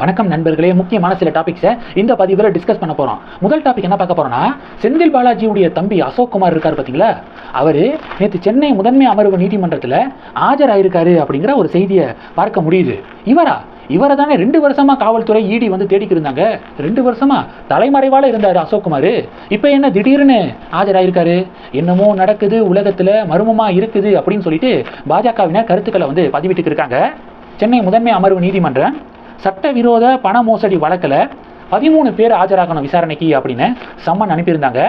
வணக்கம் நண்பர்களே. முக்கியமான சில டாபிக்ஸை இந்த பதிவில் டிஸ்கஸ் பண்ண போகிறோம் முதல் டாபிக் என்ன பார்க்க போகிறோம்னா செந்தில் பாலாஜியுடைய தம்பி அசோக் குமார் இருக்கார் பார்த்தீங்களா? அவர் நேற்று சென்னை முதன்மை அமர்வு நீதிமன்றத்தில் ஆஜராயிருக்காரு அப்படிங்கிற ஒரு செய்தியை பார்க்க முடியுது. இவரா? இவரை தானே ரெண்டு வருஷமா காவல்துறை இடி வந்து தேடிக்கு இருந்தாங்க. ரெண்டு வருஷமா தலைமறைவால இருந்தார் அசோக்குமார் இப்போ என்ன திடீர்னு ஆஜராயிருக்காரு? என்னமோ நடக்குது உலகத்தில் மர்மமா இருக்குது அப்படின்னு சொல்லிட்டு பாஜகவினர் கருத்துக்களை வந்து பதிவிட்டு இருக்காங்க. சென்னை முதன்மை அமர்வு நீதிமன்றம் சட்டவிரோத பண மோசடி வழக்கில் பதிமூணு பேர் ஆஜராகணும் விசாரணைக்கு அப்படின்னு சம்மன் அனுப்பியிருந்தாங்க.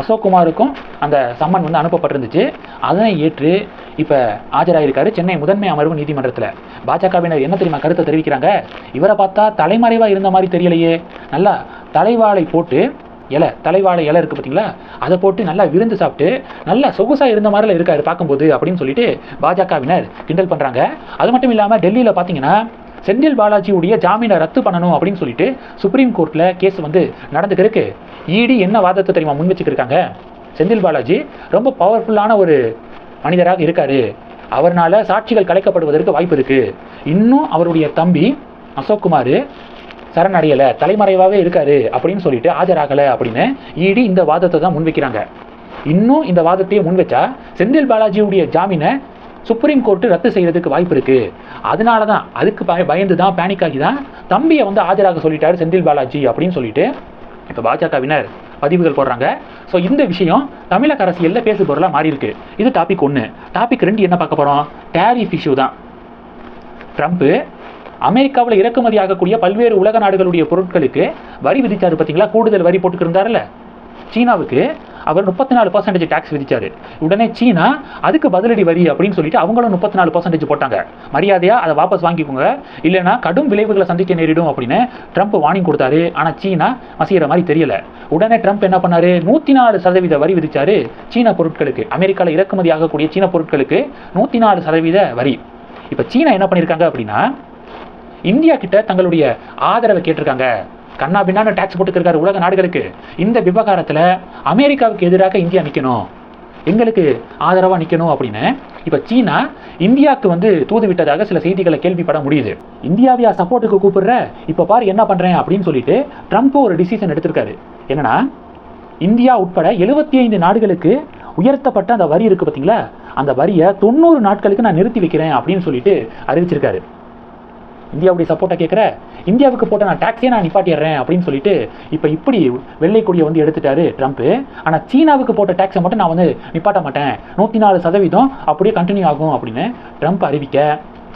அசோக்குமாருக்கும் அந்த சம்மன் வந்து அனுப்பப்பட்டிருந்துச்சு. அதனை ஏற்று இப்போ ஆஜராகிருக்காரு சென்னை முதன்மை அமர்வு நீதிமன்றத்தில். பாஜகவினர் என்ன தெரியுமா கருத்தை தெரிவிக்கிறாங்க? இவரை பார்த்தா தலைமறைவாக இருந்த மாதிரி தெரியலையே. நல்லா தலைவாளை போட்டு இலை தலைவாழை இலை இருக்குது பார்த்தீங்களா அதை போட்டு நல்லா விருந்து சாப்பிட்டு நல்லா சொகுசாக இருந்த மாதிரிலாம் இருக்காரு பார்க்கும்போது அப்படின்னு சொல்லிட்டு பாஜகவினர் கிண்டல் பண்ணுறாங்க அது மட்டும் இல்லாமல் டெல்லியில் பார்த்தீங்கன்னா செந்தில் பாலாஜியுடைய ஜாமீனை ரத்து பண்ணணும் அப்படின்னு சொல்லிட்டு சுப்ரீம் கோர்ட்டில் கேஸ் வந்து நடந்துக்கிறதுக்கு இடி என்ன வாதத்தை தெரியுமா முன் வச்சுக்கிருக்காங்க? செந்தில் பாலாஜி ரொம்ப பவர்ஃபுல்லான ஒரு மனிதராக இருக்காரு. அவர்னால சாட்சிகள் கலைக்கப்படுவதற்கு வாய்ப்பு இருக்கு. இன்னும் அவருடைய தம்பி அசோக்குமார் சரணடையலை தலைமறைவாகவே இருக்காரு அப்படின்னு சொல்லிட்டு ஆஜராகலை அப்படின்னு இடி இந்த வாதத்தை தான் முன்வைக்கிறாங்க. இன்னும் இந்த வாதத்தையே முன்வச்சா செந்தில் பாலாஜியுடைய ஜாமீனை சுப்ரீம் கோர்ட்டு ரத்து செய்கிறதுக்கு வாய்ப்பு இருக்குது அதனால தான் அதுக்கு பய பயந்து தான் பேனிக் ஆகி தான் தம்பியை வந்து ஆஜராக சொல்லிட்டாரு செந்தில் பாலாஜி அப்படின்னு சொல்லிட்டு இப்போ பாஜகவினர் பதிவுகள் போடுறாங்க. ஸோ இந்த விஷயம் தமிழக அரசியலில் பேசு பொருளாக மாறி இருக்கு இது டாபிக் ஒன்று டாபிக் ரெண்டு என்ன பார்க்க போகிறோம் டேரிஃப் இஷ்யூ தான். ட்ரம்ப்பு அமெரிக்காவில் இறக்குமதி ஆகக்கூடிய பல்வேறு உலக நாடுகளுடைய பொருட்களுக்கு வரி விதித்தார் பார்த்தீங்களா கூடுதல் வரி போட்டுக்கிருந்தார்ல சீனாவுக்கு அவர் முப்பத்தி நாலு பர்சன்டேஜ் டேக்ஸ் விதிச்சார். உடனே சீனா அதுக்கு பதிலடி வரி அப்படின்னு சொல்லிட்டு அவங்களும் முப்பத்தி நாலு பர்சன்டேஜ் போட்டாங்க. மரியாதையாக அதை வாபஸ் வாங்கிக்கோங்க. இல்லைன்னா கடும் விளைவுகளை சந்திக்க நேரிடும் அப்படின்னு ட்ரம்ப் வார்னிங் கொடுத்தாரு. ஆனால் சீனா மசிகிற மாதிரி தெரியல. உடனே ட்ரம்ப் என்ன பண்ணாரு? நூற்றி நாலு சதவீத வரி விதிச்சாரு சீன பொருட்களுக்கு. அமெரிக்காவில் இறக்குமதி ஆகக்கூடிய சீன பொருட்களுக்கு நூற்றி நாலு சதவீத வரி. இப்போ சீனா என்ன பண்ணியிருக்காங்க அப்படின்னா இந்தியா கிட்ட தங்களுடைய ஆதரவை கேட்டிருக்காங்க. கண்ணா பின்னான்னு டேக்ஸ் போட்டுக்கிறாரு உலக நாடுகளுக்கு. இந்த விவகாரத்தில் அமெரிக்காவுக்கு எதிராக இந்தியா நிற்கணும் எங்களுக்கு ஆதரவாக நிற்கணும் அப்படின்னு. இப்போ சீனா இந்தியாவுக்கு வந்து தூது விட்டதாக சில செய்திகளை கேள்விப்பட முடியுது. இந்தியாவையா சப்போர்ட்டுக்கு கூப்பிடுற? இப்போ பாரு என்ன பண்ணுறேன் அப்படின்னு சொல்லிட்டு ட்ரம்ப் ஒரு டிசிஷன் எடுத்திருக்காரு. என்னன்னா இந்தியா உட்பட எழுபத்தி ஐந்து நாடுகளுக்கு உயர்த்தப்பட்ட அந்த வரி இருக்குது பார்த்தீங்களா அந்த வரியை தொண்ணூறு நாட்களுக்கு நான் நிறுத்தி வைக்கிறேன் அப்படின்னு சொல்லிட்டு அறிவிச்சிருக்காரு. இந்தியாவுடைய சப்போர்ட்டை கேட்குற இந்தியாவுக்கு போட்ட நான் டாக்ஸே நான் நிப்பாட்டிடுறேன் அப்படின்னு சொல்லிட்டு இப்போ இப்படி வெள்ளை கொடியை வந்து எடுத்துட்டாரு ட்ரம்ப் ஆனால் சீனாவுக்கு போட்ட டாக்ஸை மட்டும் நான் வந்து நிப்பாட்ட மாட்டேன். நூற்றி நாலு சதவீதம் அப்படியே கண்டினியூ ஆகும் அப்படின்னு ட்ரம்ப் அறிவிக்க.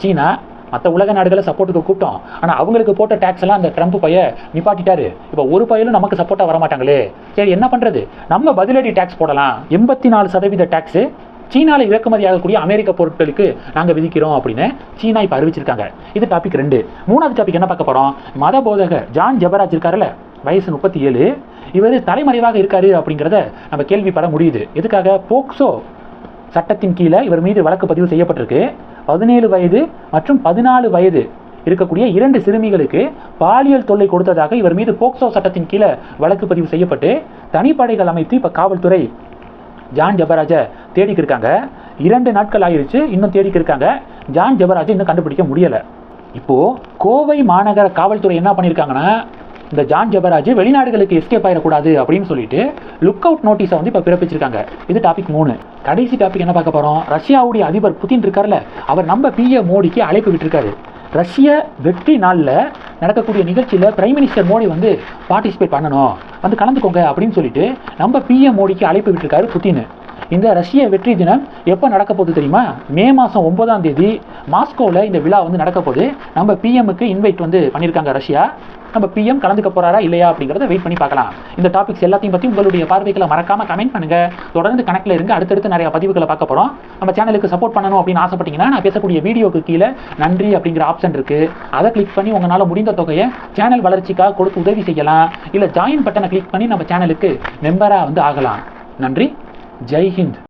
சீனா மற்ற உலக நாடுகளை சப்போர்ட்டுக்கு கூப்பிட்டோம். ஆனால் அவங்களுக்கு போட்ட டேக்ஸ் எல்லாம் அந்த ட்ரம்ப் பைய நிப்பாட்டிட்டாரு. இப்போ ஒரு பையலும் நமக்கு சப்போர்ட்டாக வர மாட்டாங்களே சரி என்ன பண்ணுறது நம்ம பதிலடி டேக்ஸ் போடலாம். எண்பத்தி நாலு சதவீத டேக்ஸு சீனாவில் இறக்குமதி ஆகக்கூடிய அமெரிக்க பொருட்களுக்கு நாங்கள் விதிக்கிறோம் அப்படின்னு சீனா இப்போ அறிவிச்சிருக்காங்க. இது டாபிக் ரெண்டு. மூணாவது டாபிக் என்ன பார்க்க போகிறோம் மத போதகர் ஜான் ஜபராஜ் இருக்காருல்ல? வயசு முப்பத்தி ஏழு. இவர் தலைமறைவாக இருக்காரு அப்படிங்கிறத நம்ம கேள்விப்பட முடியுது. எதுக்காக? போக்சோ சட்டத்தின் கீழே இவர் மீது வழக்கு பதிவு செய்யப்பட்டிருக்கு. பதினேழு வயது மற்றும் பதினாலு வயது இருக்கக்கூடிய இரண்டு சிறுமிகளுக்கு பாலியல் தொல்லை கொடுத்ததாக இவர் மீது போக்சோ சட்டத்தின் கீழே வழக்கு பதிவு செய்யப்பட்டு தனிப்படைகள் அமைத்து இப்போ காவல்துறை ஜான் ஜபராஜை தேடிக்கு இருக்காங்க. இரண்டு நாட்கள் ஆயிடுச்சு இன்னும் தேடிக்கு இருக்காங்க. ஜான் ஜபராஜை இன்னும் கண்டுபிடிக்க முடியலை. இப்போது கோவை மாநகர காவல்துறை என்ன பண்ணியிருக்காங்கன்னா இந்த ஜான் ஜபராஜ் வெளிநாடுகளுக்கு எஸ்கேப் ஆயிடக்கூடாது அப்படின்னு சொல்லிட்டு லுக் அவுட் நோட்டீஸை வந்து இப்போ பிறப்பிச்சிருக்காங்க. இது டாபிக் மூணு. கடைசி டாபிக் என்ன பார்க்க போகிறோம் ரஷ்யாவுடைய அதிபர் புதின் இருக்கார்ல அவர் நம்ம பிஏ மோடிக்கு அழைப்பு விட்டுருக்காரு. ரஷ்ய வெற்றி நாளில் நடக்கக்கூடிய நிகழ்ச்சியில் பிரைம் மினிஸ்டர் மோடி வந்து பார்ட்டிசிபேட் பண்ணணும். வந்து கலந்துக்கோங்க அப்படின்னு சொல்லிட்டு நம்ம பிஎம் மோடிக்கு அழைப்பு விட்டுருக்காரு புதின் இந்த ரஷ்ய வெற்றி தினம் எப்போ நடக்க போகுது தெரியுமா? மே மாதம் ஒன்பதாம் தேதி மாஸ்கோவில் இந்த விழா வந்து நடக்க போகுது. நம்ம பிஎம்முக்கு இன்வைட் வந்து பண்ணியிருக்காங்க ரஷ்யா. நம்ம பிஎம் கலந்துக்க போறாரா இல்லையா அப்படிங்கிறத வெயிட் பண்ணி பார்க்கலாம். இந்த டாபிக்ஸ் எல்லாத்தையும் பற்றி உங்களுடைய பார்வைகளை மறக்காம கமெண்ட் பண்ணுங்க. தொடர்ந்து கணக்கில் இருங்க. அடுத்தடுத்து நிறைய பதிவுகளை பார்க்க போகிறோம் நம்ம சேனலுக்கு சப்போர்ட் பண்ணணும் அப்படின்னு ஆசைப்பட்டீங்கன்னா நான் பேசக்கூடிய வீடியோக்கு கீழே நன்றி அப்படிங்கிற ஆப்ஷன் இருக்கு. அதை கிளிக் பண்ணி உங்களால் முடிந்த தொகையை சேனல் வளர்ச்சிக்காக கொடுத்து உதவி செய்யலாம். இல்லை ஜாயின் பட்டனை கிளிக் பண்ணி நம்ம சேனலுக்கு மெம்பராக வந்து ஆகலாம். நன்றி. Jai Hind.